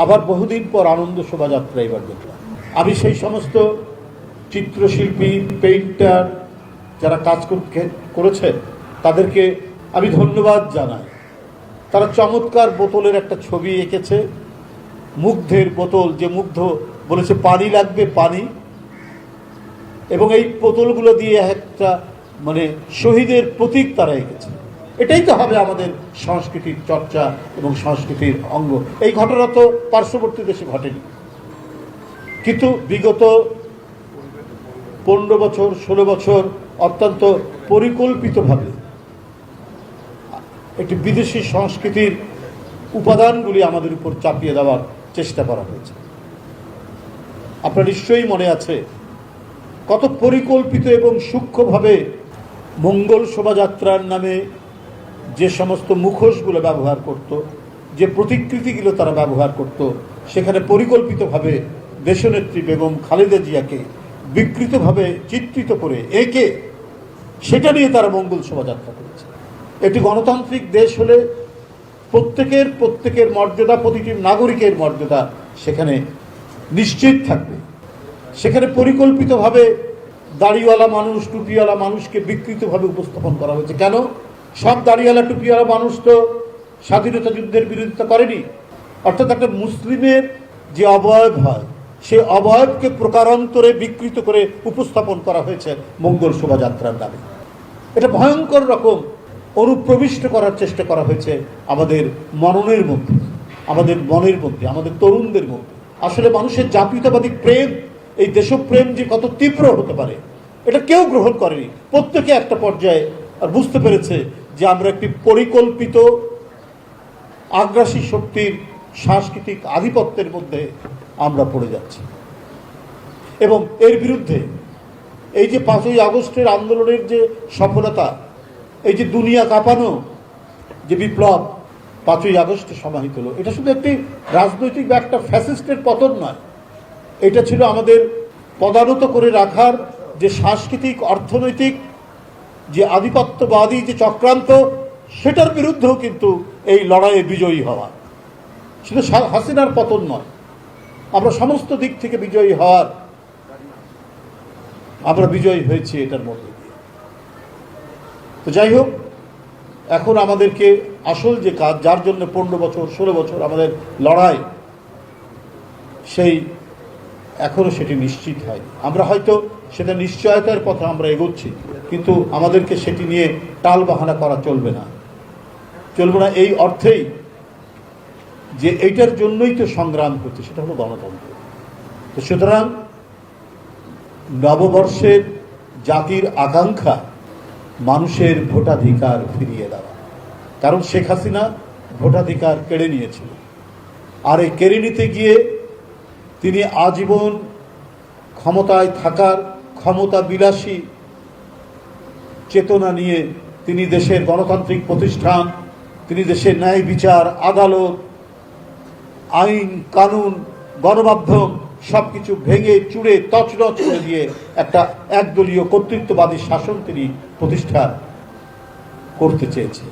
আবার বহুদিন পর আনন্দ শোভাযাত্রা এবার দেখলাম। আমি সেই সমস্ত চিত্রশিল্পী, পেইন্টার যারা কাজ কর- করেছে তাদেরকে আমি ধন্যবাদ জানাই। তারা চমৎকার বোতলের একটা ছবি এঁকেছে। মুগ্ধের বোতল, যে মুগ্ধ বলেছে, পানি লাগবে, পানি। এবং এই বোতলগুলো দিয়ে একটা মানে শহীদের প্রতীক তারা এঁকেছে। এটাই তো হবে আমাদের সংস্কৃতির চর্চা এবং সংস্কৃতির অঙ্গ। এই ঘটনা তো পার্শ্ববর্তী দেশে ঘটেনি। কিন্তু বিগত পনেরো বছর, ষোলো বছর অত্যন্ত পরিকল্পিতভাবে একটি বিদেশি সংস্কৃতির উপাদানগুলি আমাদের উপর চাপিয়ে দেওয়ার চেষ্টা করা হয়েছে। আপনার নিশ্চয়ই মনে আছে কত পরিকল্পিত এবং সূক্ষ্মভাবে মঙ্গল শোভাযাত্রার নামে যে সমস্ত মুখোশগুলো ব্যবহার করত, যে প্রতিকৃতিগুলো তারা ব্যবহার করত, সেখানে পরিকল্পিতভাবে দেশনেত্রী বেগম খালেদা জিয়াকে বিকৃতভাবে চিত্রিত করে একে সেটা নিয়ে তারা মঙ্গল শোভাযাত্রা করেছে। একটি গণতান্ত্রিক দেশ হলে প্রত্যেকের প্রত্যেকের মর্যাদা, প্রতিটি নাগরিকের মর্যাদা সেখানে নিশ্চিত থাকবে। সেখানে পরিকল্পিতভাবে দাড়িওয়ালা মানুষ, টুপিওয়ালা মানুষকে বিকৃতভাবে উপস্থাপন করা হয়েছে। কেন? সব দাড়িওয়ালা টুপিওয়ালা মানুষ তো স্বাধীনতা যুদ্ধের বিরোধিতা করেনি। অর্থাৎ একটা মুসলিমের যে অবয়ব হয় সেই অবয়বকে প্রকারান্তরে বিকৃত করে উপস্থাপন করা হয়েছে মঙ্গল শোভাযাত্রার নামে। এটা ভয়ঙ্কর রকম অনুপ্রবিষ্ট করার চেষ্টা করা হয়েছে আমাদের মননের মধ্যে, আমাদের মনের মধ্যে, আমাদের তরুণদের মধ্যে। আসলে মানুষের জাতীয়তাবাদী প্রেম, এই দেশপ্রেম যে কত তীব্র হতে পারে, এটা কেউ গ্রহণ করেনি। প্রত্যেকে একটা পর্যায়ে আর বুঝতে পেরেছে যে আমরা একটি পরিকল্পিত আগ্রাসী শক্তির সাংস্কৃতিক আধিপত্যের মধ্যে আমরা পড়ে যাচ্ছি। এবং এর বিরুদ্ধে এই যে পাঁচই আগস্টের আন্দোলনের যে সফলতা, এই যে দুনিয়া কাঁপানো যে বিপ্লব পাঁচই আগস্টে সমাহিত হলো, এটা শুধু একটি রাজনৈতিক বা একটা ফ্যাসিস্টের পতন নয়, এটা ছিল আমাদের পদানত করে রাখার যে সাংস্কৃতিক, অর্থনৈতিক যে আধিপত্যবাদী, যে চক্রান্ত, সেটার বিরুদ্ধেও কিন্তু এই লড়াইয়ে বিজয়ী হওয়া। শুধু হাসিনার পতন নয়, আমরা সমস্ত দিক থেকে বিজয়ী হওয়ার, আমরা বিজয়ী হয়েছি এটার মধ্যে দিয়ে। তো যাই হোক, এখন আমাদেরকে আসল যে কাজ, যার জন্য পনেরো বছর, ষোলো বছর আমাদের লড়াই, সেই এখনও সেটি নিশ্চিত হয়। আমরা হয়তো সেটা নিশ্চয়তার পথে আমরা এগোচ্ছি, কিন্তু আমাদেরকে সেটি নিয়ে টাল বাহানা করা চলবে না। চলবে না এই অর্থেই যে এইটার জন্যই তো সংগ্রাম হচ্ছে, সেটা হলো গণতন্ত্র। তো সুতরাং নববর্ষের জাতির আকাঙ্ক্ষা মানুষের ভোটাধিকার ফিরিয়ে দেওয়া। কারণ শেখ হাসিনা ভোটাধিকার কেড়ে নিয়েছিল। আর এই কেড়ে নিতে গিয়ে তিনি আজীবন ক্ষমতায় থাকার ক্ষমতা বিলাসী চেতনা নিয়ে তিনি দেশের গণতান্ত্রিক প্রতিষ্ঠান, তিনি দেশের ন্যায় বিচার, আদালত, আইন, কানুন, গণমাধ্যম সব কিছু ভেঙে চুড়ে তছনছ করে দিয়ে একটা একদলীয় কর্তৃত্ববাদী শাসন তিনি প্রতিষ্ঠা করতে চেয়েছে।